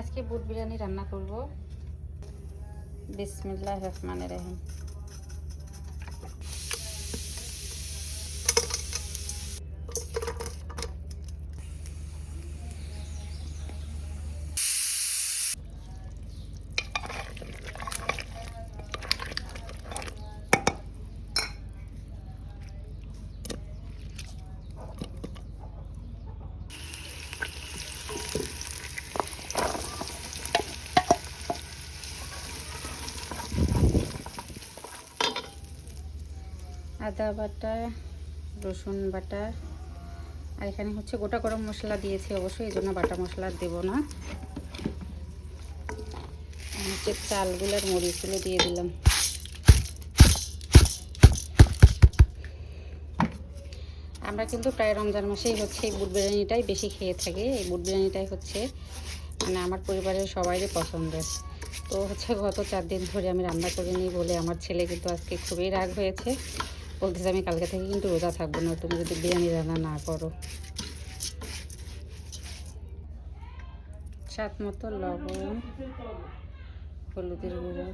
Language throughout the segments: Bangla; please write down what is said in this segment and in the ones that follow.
আজকে বুট বিরিয়ানি রান্না করব। বিসমিল্লাহ রহমান রহিম। আদা বাটা, রসুন বাটা, আর এখানে হচ্ছে গোটা গরম মশলা দিয়েছি অবশ্যই, এই জন্য বাটা মশলা দেব না। আর হচ্ছে চালগুলোর মরিচগুলো দিয়ে দিলাম। আমরা কিন্তু প্রায় রমজান মাসেই হচ্ছে এই বুট বিরিয়ানিটাই বেশি খেয়ে থাকি। এই বুট বিরিয়ানিটাই হচ্ছে মানে আমার পরিবারের সবাইরই পছন্দের। তো হচ্ছে গত চার দিন ধরে আমি রান্না করিনি বলে আমার ছেলে কিন্তু আজকে খুবই রাগ হয়েছে। বলতেছে আমি কালকে থেকে কিন্তু রোজা থাকব না, তুমি যদি বিরিয়ানি রান্না না করো। স্বাদ মতো লবণ, হলুদের গুঁড়ো।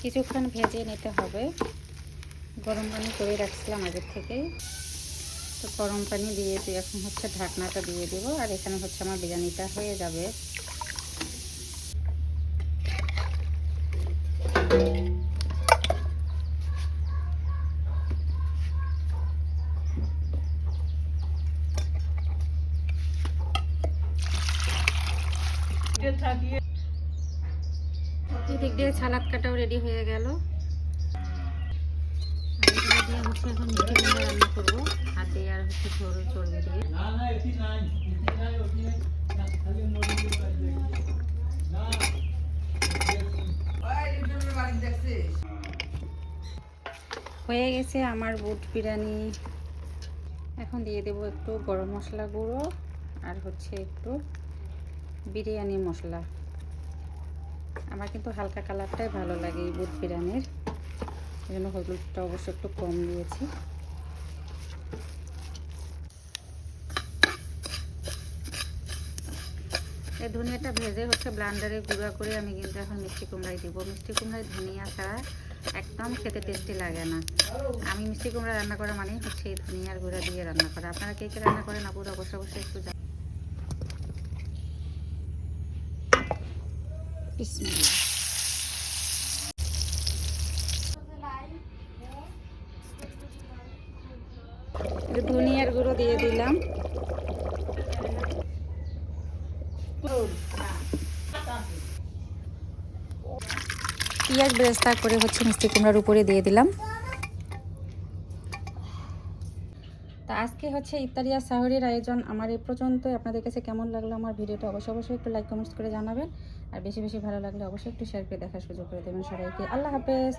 কিছুক্ষণ ভেজে নিতে হবে। গরম পানি করে রাখছিলাম আগের থেকেই তো গরম পানি দিয়ে দিয়ে এখন হচ্ছে ঢাকনাটা দিয়ে দেবো, আর এখানে হচ্ছে আমার বিরিয়ানিটা হয়ে যাবে। এদিক দিয়ে সালাদ কাটাও রেডি হয়ে গেল। দিয়ে হচ্ছে এখন রান্না করব আর হচ্ছে হয়ে গেছে আমার বুট বিরিয়ানি। এখন দিয়ে দেবো একটু গরম মশলা গুঁড়ো আর হচ্ছে একটু বিরিয়ানি মশলা। আমার কিন্তু হালকা কালারটাই ভালো লাগে এই বুট বিরিয়ানির। এই জন্য হলুদটা অবশ্য একটু কম দিয়েছি। এই ধনিয়াটা ভেজে হচ্ছে ব্লান্ডারে গুঁড়া করে আমি কিন্তু এখন মিষ্টি কুমড়ায় দিব। মিষ্টি কুমড়ায় ধনিয়া ছাড়া একদম খেতে টেস্টি লাগে না। আমি মিষ্টি কুমড়া রান্না করা মানে হচ্ছে ধনিয়ার গুঁড়া দিয়ে রান্না করা। আপনারা কে কে রান্না করেন, আপুর অবশ্যই অবশ্যই একটু একটু ধনিয়ার গুঁড়ো দিয়ে দিলাম। পেঁয়াজ ব্রেস্তা করে হচ্ছে মিষ্টি কুমড়ার উপরে দিয়ে দিলাম। তা আজকে হচ্ছে ইফতারিয়া সাহরির আয়োজন। আমার এই পর্যন্ত আপনাদের কাছে কেমন লাগল আমার ভিডিওটা অবশ্যই অবশ্যই একটু লাইক কমেন্টস করে জানাবেন। আর বেশি বেশি ভালো লাগলে অবশ্যই একটু শেয়ার করে দেখার সুযোগ করে দেবেন সবাইকে। আল্লাহ হাফেজ।